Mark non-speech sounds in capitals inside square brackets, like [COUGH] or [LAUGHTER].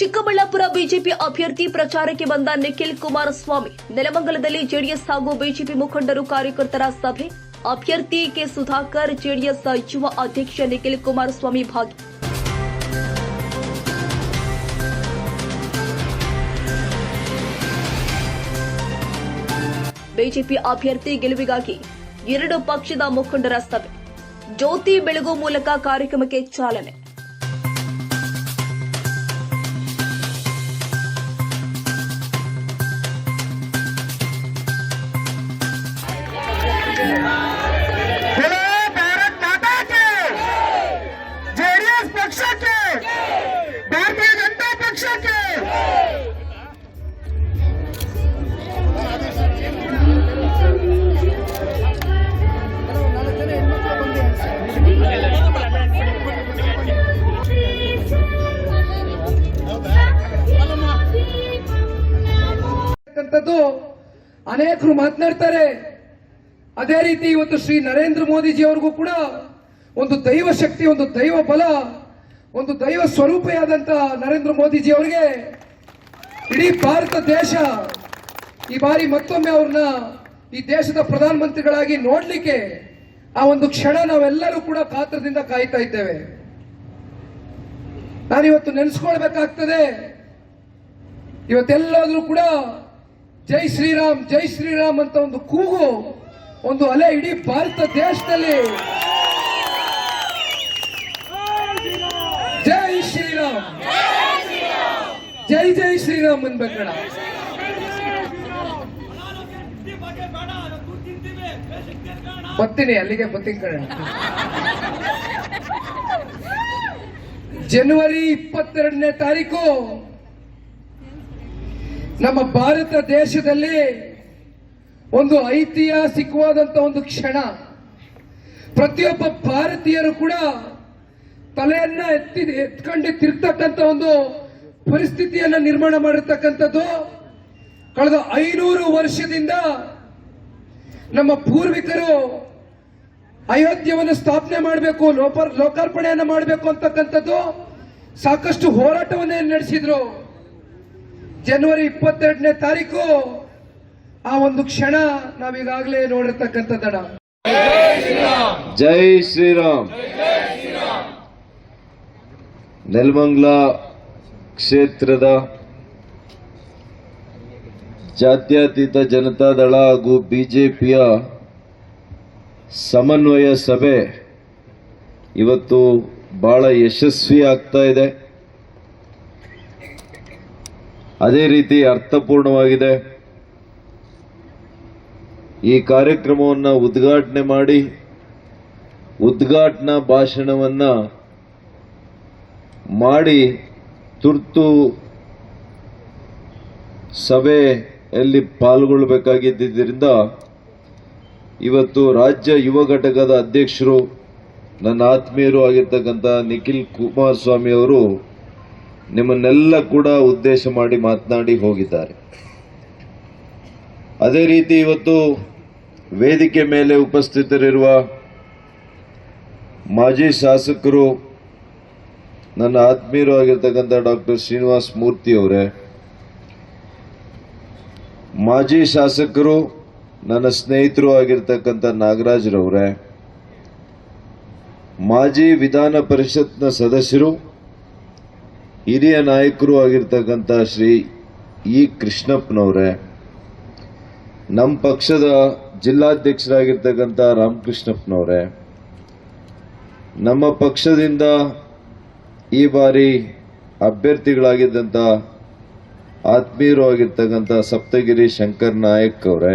Chikkaballapur BJP ಅಭ್ಯರ್ಥಿ ಪ್ರಚಾರಕ್ಕೆ ಬಂದ ನಿಖಿಲ್ ಕುಮಾರಸ್ವಾಮಿ. ನೆಲಮಂಗಲದಲ್ಲಿ ಜೆಡಿಎಸ್ ಹಾಗೂ ಬಿಜೆಪಿ ಮುಖಂಡರು ಕಾರ್ಯಕರ್ತರ ಸಭೆ. ಅಭ್ಯರ್ಥಿ ಕೆ. ಸುಧಾಕರ್, ಜೆಡಿಎಸ್ ಯುವ ಅಧ್ಯಕ್ಷ ನಿಖಿಲ್ ಕುಮಾರಸ್ವಾಮಿ ಭಾಗಿ. ಬಿಜೆಪಿ ಅಭ್ಯರ್ಥಿ ಗೆಲುವಿಗಾಗಿ ಎರಡು ಪಕ್ಷದ ಮುಖಂಡರ ಸಭೆ. ಜ್ಯೋತಿ ಬೆಳಗು ಮೂಲಕ ಕಾರ್ಯಕ್ರಮಕ್ಕೆ ಚಾಲನೆ. ಅಂತಕ್ಕಂಥದ್ದು ಅನೇಕರು ಮಾತನಾಡ್ತಾರೆ. ಅದೇ ರೀತಿ ಇವತ್ತು ಶ್ರೀ ನರೇಂದ್ರ ಮೋದಿಜಿ ಅವ್ರಿಗೂ ಕೂಡ ಒಂದು ದೈವ ಶಕ್ತಿ, ಒಂದು ದೈವ ಬಲ, ಒಂದು ದೈವ ಸ್ವರೂಪಿಯಾದಂತ ನರೇಂದ್ರ ಮೋದಿಜಿ ಅವರಿಗೆ ಇಡೀ ಭಾರತ ದೇಶ ಈ ಬಾರಿ ಮತ್ತೊಮ್ಮೆ ಅವ್ರನ್ನ ಈ ದೇಶದ ಪ್ರಧಾನಮಂತ್ರಿಗಳಾಗಿ ನೋಡ್ಲಿಕ್ಕೆ ಆ ಒಂದು ಕ್ಷಣ ನಾವೆಲ್ಲರೂ ಕೂಡ ಕಾತ್ರದಿಂದ ಕಾಯ್ತಾ ಇದ್ದೇವೆ. ನಾನಿವತ್ತು ನೆನೆಸ್ಕೊಳ್ಬೇಕಾಗ್ತದೆ. ಇವತ್ತೆಲ್ಲಾದ್ರೂ ಕೂಡ ಜೈ ಶ್ರೀರಾಮ್ ಜೈ ಶ್ರೀರಾಮ್ ಅಂತ ಒಂದು ಕೂಗು ಒಂದು ಅಲೆ ಇಡೀ ಭಾರತ ದೇಶದಲ್ಲಿ. ಜೈ ಶ್ರೀರಾಮ್. ಜೈ ಜೈ ಶ್ರೀರಾಮ್ ಅನ್ಬೇಕಣ ಬರ್ತೀನಿ ಅಲ್ಲಿಗೆ ಬರ್ತೀನಿ ಕಣ. [LAUGHS] ಜನವರಿ ಇಪ್ಪತ್ತೆರಡನೇ ತಾರೀಕು. ನಮ್ಮ ಭಾರತ ದೇಶದಲ್ಲಿ ಒಂದು ಐತಿಹಾಸಿಕವಾದಂತ ಒಂದು ಕ್ಷಣ. ಪ್ರತಿಯೊಬ್ಬ ಭಾರತೀಯರು ಕೂಡ ತಲೆಯನ್ನ ಎತ್ತಿ, ಎತ್ಕೊಂಡು ತಿರ್ತಕ್ಕಂತ ಒಂದು ಪರಿಸ್ಥಿತಿಯನ್ನ ನಿರ್ಮಾಣ ಮಾಡಿರ್ತಕ್ಕಂಥದ್ದು. ಕಳೆದ ಐನೂರು ವರ್ಷದಿಂದ ನಮ್ಮ ಪೂರ್ವಿಕರು ಅಯೋಧ್ಯವನ್ನು ಸ್ಥಾಪನೆ ಮಾಡಬೇಕು, ಲೋಪ, ಲೋಕಾರ್ಪಣೆಯನ್ನು ಮಾಡಬೇಕು ಅಂತಕ್ಕಂಥದ್ದು ಸಾಕಷ್ಟು ಹೋರಾಟವನ್ನೇ ನಡೆಸಿದ್ರು. ಜನವರಿ ಇಪ್ಪತ್ತೆರಡನೇ ತಾರೀಕು, ಆ ಒಂದು ಕ್ಷಣ ನಾವೀಗಾಗಲೇ ನೋಡಿರ್ತಕ್ಕಂಥದ್ದಣ. ಜೈ ಶ್ರೀರಾಮ್. ನೆಲಮಂಗ್ಲ ಕ್ಷೇತ್ರದ ಜಾತ್ಯತೀತ ಜನತಾದಳ ಹಾಗೂ ಬಿಜೆಪಿಯ ಸಮನ್ವಯ ಸಭೆ ಇವತ್ತು ಬಹಳ ಯಶಸ್ವಿ ಆಗ್ತಾ ಇದೆ. ಅದೇ ರೀತಿ ಅರ್ಥಪೂರ್ಣವಾಗಿದೆ. ಈ ಕಾರ್ಯಕ್ರಮವನ್ನು ಉದ್ಘಾಟನೆ ಮಾಡಿ, ಉದ್ಘಾಟನಾ ಭಾಷಣವನ್ನು ಮಾಡಿ ತುರ್ತು ಸಭೆಯಲ್ಲಿ ಪಾಲ್ಗೊಳ್ಳಬೇಕಾಗಿದ್ದರಿಂದ ಇವತ್ತು ರಾಜ್ಯ ಯುವ ಘಟಕದ ಅಧ್ಯಕ್ಷರು, ನನ್ನ ಆತ್ಮೀಯರು ಆಗಿರ್ತಕ್ಕಂಥ ನಿಖಿಲ್ ಕುಮಾರಸ್ವಾಮಿ ಅವರು ನಿಮ್ಮನ್ನೆಲ್ಲ ಕೂಡ ಉದ್ದೇಶ ಮಾಡಿ ಮಾತನಾಡಿ ಹೋಗಿದ್ದಾರೆ. ಅದೇ ರೀತಿ ಇವತ್ತು ವೇದಿಕೆ ಮೇಲೆ ಉಪಸ್ಥಿತರಿರುವ ಮಾಜಿ ಶಾಸಕರು, ನನ್ನ ಆತ್ಮೀಯರು ಆಗಿರ್ತಕ್ಕಂಥ ಡಾಕ್ಟರ್ ಶ್ರೀನಿವಾಸ್ ಮೂರ್ತಿ ಅವರೇ, ಮಾಜಿ ಶಾಸಕರು, ನನ್ನ ಸ್ನೇಹಿತರು ಆಗಿರ್ತಕ್ಕಂಥ ನಾಗರಾಜ್ರವರೇ, ಮಾಜಿ ವಿಧಾನ ಪರಿಷತ್ನ ಸದಸ್ಯರು ಹಿರಿಯ ನಾಯಕರು ಆಗಿರ್ತಕ್ಕಂಥ ಶ್ರೀ ಇ ಕೃಷ್ಣಪ್ಪನವರೇ ನಮ್ಮ ಪಕ್ಷದ ಜಿಲ್ಲಾಧ್ಯಕ್ಷರಾಗಿರ್ತಕ್ಕಂಥ ರಾಮಕೃಷ್ಣಪ್ಪನವರೇ, ನಮ್ಮ ಪಕ್ಷದಿಂದ ಈ ಬಾರಿ ಅಭ್ಯರ್ಥಿಗಳಾಗಿದ್ದಂಥ ಆತ್ಮೀಯರು ಆಗಿರ್ತಕ್ಕಂಥ ಸಪ್ತಗಿರಿ ಶಂಕರ್ ನಾಯಕ್ ಅವರೇ